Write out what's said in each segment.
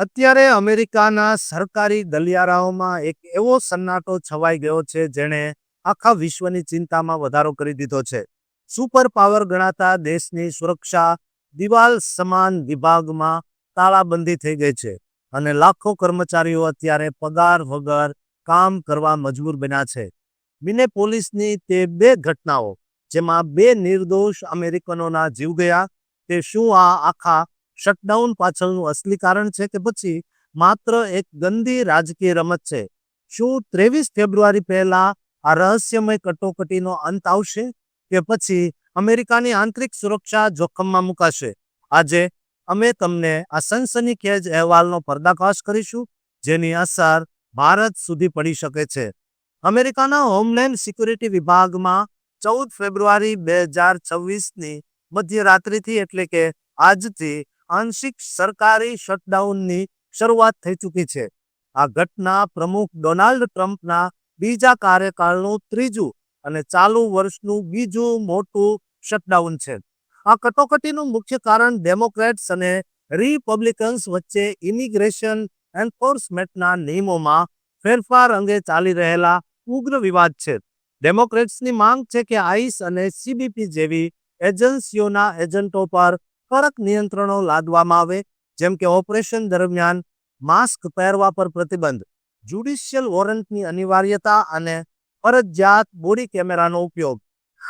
અત્યારે અમેરિકાના સરકારી ગલિયારાઓમાં એક એવો સન્નાટો છવાઈ ગયો છે જેણે આખા વિશ્વની ચિંતામાં વધારો કરી દીધો છે. સુપર પાવર ગણાતા દેશની સુરક્ષા દિવાલ સમાન વિભાગમાં તાળાબંધી થઈ ગઈ છે અને લાખો કર્મચારીઓ અત્યારે પગાર વગર કામ કરવા મજબૂર બન્યા છે. મિને પોલીસની તે બે ઘટનાઓ, જેમાં બે નિર્દોષ અમેરિકનોના જીવ ગયા, તે શું આ આખા શટડાઉન પાછળનું અસલી કારણ છે કે પછી માત્ર એક ગંદી રાજકીય રમત છે. શું ત્રેવીસ ફેબ્રુઆરી પહેલા આ રહસ્યમય કટોકટીનો અંત આવશે કે પછી અમેરિકાની આંતરિક સુરક્ષા જોખમમાં મુકાશે? આજે અમે તમને આ સનસનીખેજ અહેવાલનો પર્દાફાશ કરીશું, જેની અસર ભારત સુધી પડી શકે છે. અમેરિકાના હોમલેન્ડ સિક્યુરિટી વિભાગમાં ચૌદ ફેબ્રુઆરી બે હજાર છવ્વીસની મધ્યરાત્રિથી એટલે કે આજથી આંશિક સરકારી શટડાઉનની શરૂઆત થઈ ચૂકી છે. આ ઘટના પ્રમુખ ડોનાલ્ડ ટ્રમ્પના બીજા કાર્યકાળનું ત્રીજું અને ચાલુ વર્ષનું બીજું મોટું શટડાઉન છે. આ કટોકટીનું મુખ્ય કારણ ડેમોક્રેટ્સ અને રિપબ્લિકન્સ વચ્ચે ઇમિગ્રેશન એન્ફોર્સમેન્ટના નિયમોમાં ફેરફાર અંગે ચાલી રહેલા ઉગ્ર વિવાદ છે. ડેમોક્રેટ્સની માંગ છે કે આઈસ અને સીબીપી જેવી એજન્સીઓના એજન્ટો પર કડક નિયંત્રણો લાદવામાં આવે, જેમ કે ઓપરેશન દરમિયાન માસ્ક પહેરવા પર પ્રતિબંધ, જ્યુડિશિયલ વોરંટની અનિવાર્યતા અને ફરજિયાત બોડી કેમેરાનો ઉપયોગ.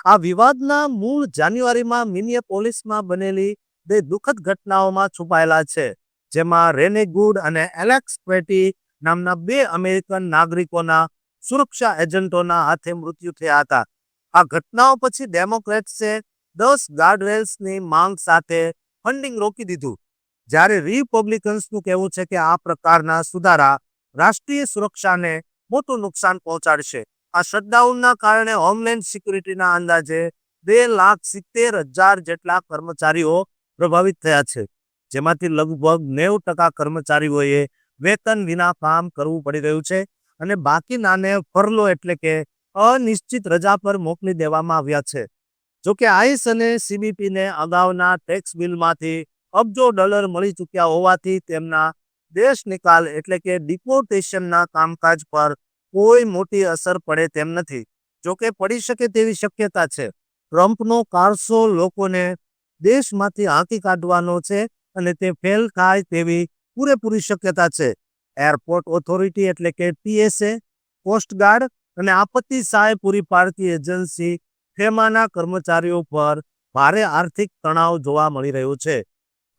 આ વિવાદના મૂળ જાન્યુઆરીમાં મિનિયાપોલિસમાં બનેલી બે દુઃખદ ઘટનાઓમાં છુપાયેલા છે, જેમાં રેને ગુડ અને એલેક્સ પેટી નામના બે અમેરિકન નાગરિકોના સુરક્ષા એજન્ટોના હાથે મૃત્યુ થયા હતા. આ ઘટનાઓ પછી ડેમોક્રેટ્સે દસ ગાર્ડરેલ્સની માંગ સાથે ફંડિંગ રોકી દીધું. જ્યારે રિપબ્લિકન્સનું કહેવું છે કે આ પ્રકારના સુધારા રાષ્ટ્રીય સુરક્ષાને મોટું નુકસાન પહોંચાડશે. આ શટડાઉનના કારણે હોમલેન્ડ સિક્યુરિટીના અંદાજે બે લાખ સિત્તેર હજાર જેટલા કર્મચારીઓ પ્રભાવિત થયા છે, જેમાંથી લગભગ નેવું ટકા કર્મચારીઓએ વેતન વિના કામ કરવું પડી રહ્યું છે અને બાકીનાને ફરલો એટલે કે અનિશ્ચિત રજા પર મોકલી દેવામાં આવ્યા છે. જોકે આઈસ અને સીબીપીને અગાઉના ટેક્સ બિલમાંથી અબજો ડોલર મળી ચૂક્યા હોવાથી તેમના દેશ નિકાલ એટલે કે ડિપોર્ટેશનના કામકાજ પર કોઈ મોટી અસર પડે તેમ નથી. જોકે પડી શકે તેવી શક્યતા છે. ટ્રમ્પનો કારસો લોકોને દેશમાંથી હાંકી કાઢવાનો છે અને તે ફેલ થાય તેવી પૂરેપૂરી શક્યતા છે. એરપોર્ટ ઓથોરિટી એટલે કે ટીએસએ કોસ્ટગાર્ડ અને આપત્તિ સહાય પૂરી પાડતી એજન્સી ફેમાના કર્મચારીઓ પર ભારે આર્થિક તણાવ જોવા મળી રહ્યો છે.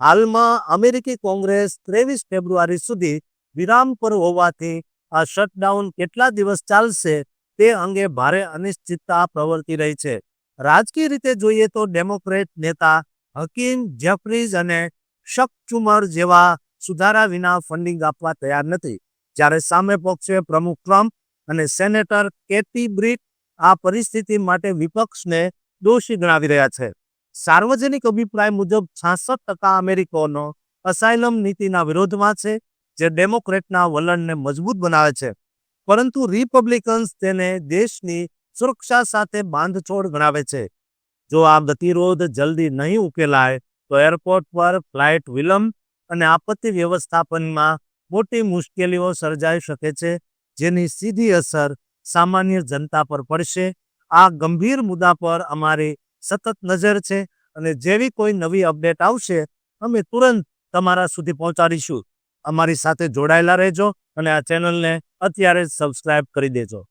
હાલમાં અમેરિકી કોંગ્રેસ ત્રેવીસ ફેબ્રુઆરી સુધી વિરામ પર હોવાથી આ શટડાઉન કેટલા દિવસ ચાલશે તે અંગે ભારે અનિશ્ચિતતા પ્રવર્તી રહી છે. રાજકીય રીતે જોઈએ તો ડેમોક્રેટ નેતા હકીમ જેફરીઝ અને શક ચુમર જેવા સુધારા વિના ફંડિંગ આપવા તૈયાર નથી. જ્યારે સામે પક્ષે પ્રમુખ ટ્રમ્પ અને સેનેટર કેટી બ્રિટ આ પરિસ્થિતિ માટે વિપક્ષને દોષી ગણાવી રહ્યા છે. સાર્વજનિક અભિપ્રાય મુજબ છાસઠ ટકા અમેરિકનો અસાયલમ નીતિના વિરોધમાં છે, જે ડેમોક્રેટના વલણને મજબૂત બનાવે છે. પરંતુ રિપબ્લિકન્સ તેને દેશની સુરક્ષા સાથે બાંધછોડ ગણાવે છે. જો આ ગતિરોધ જલ્દી નહીં ઉકેલાય, તો એરપોર્ટ પર ફ્લાઇટ વિલંબ અને આપત્તિ વ્યવસ્થાપનમાં મોટી મુશ્કેલીઓ સર્જાઈ શકે છે, જેની સીધી અસર સામાન્ય જનતા પર પડશે. આ ગંભીર મુદ્દા પર અમારી સતત નજર છે અને જેવી કોઈ નવી અપડેટ આવશે, અમે તુરંત તમારા સુધી પહોંચાડીશું. અમારી સાથે જોડાયેલા રહેજો અને આ ચેનલને અત્યારે જ સબસ્ક્રાઇબ કરી દેજો.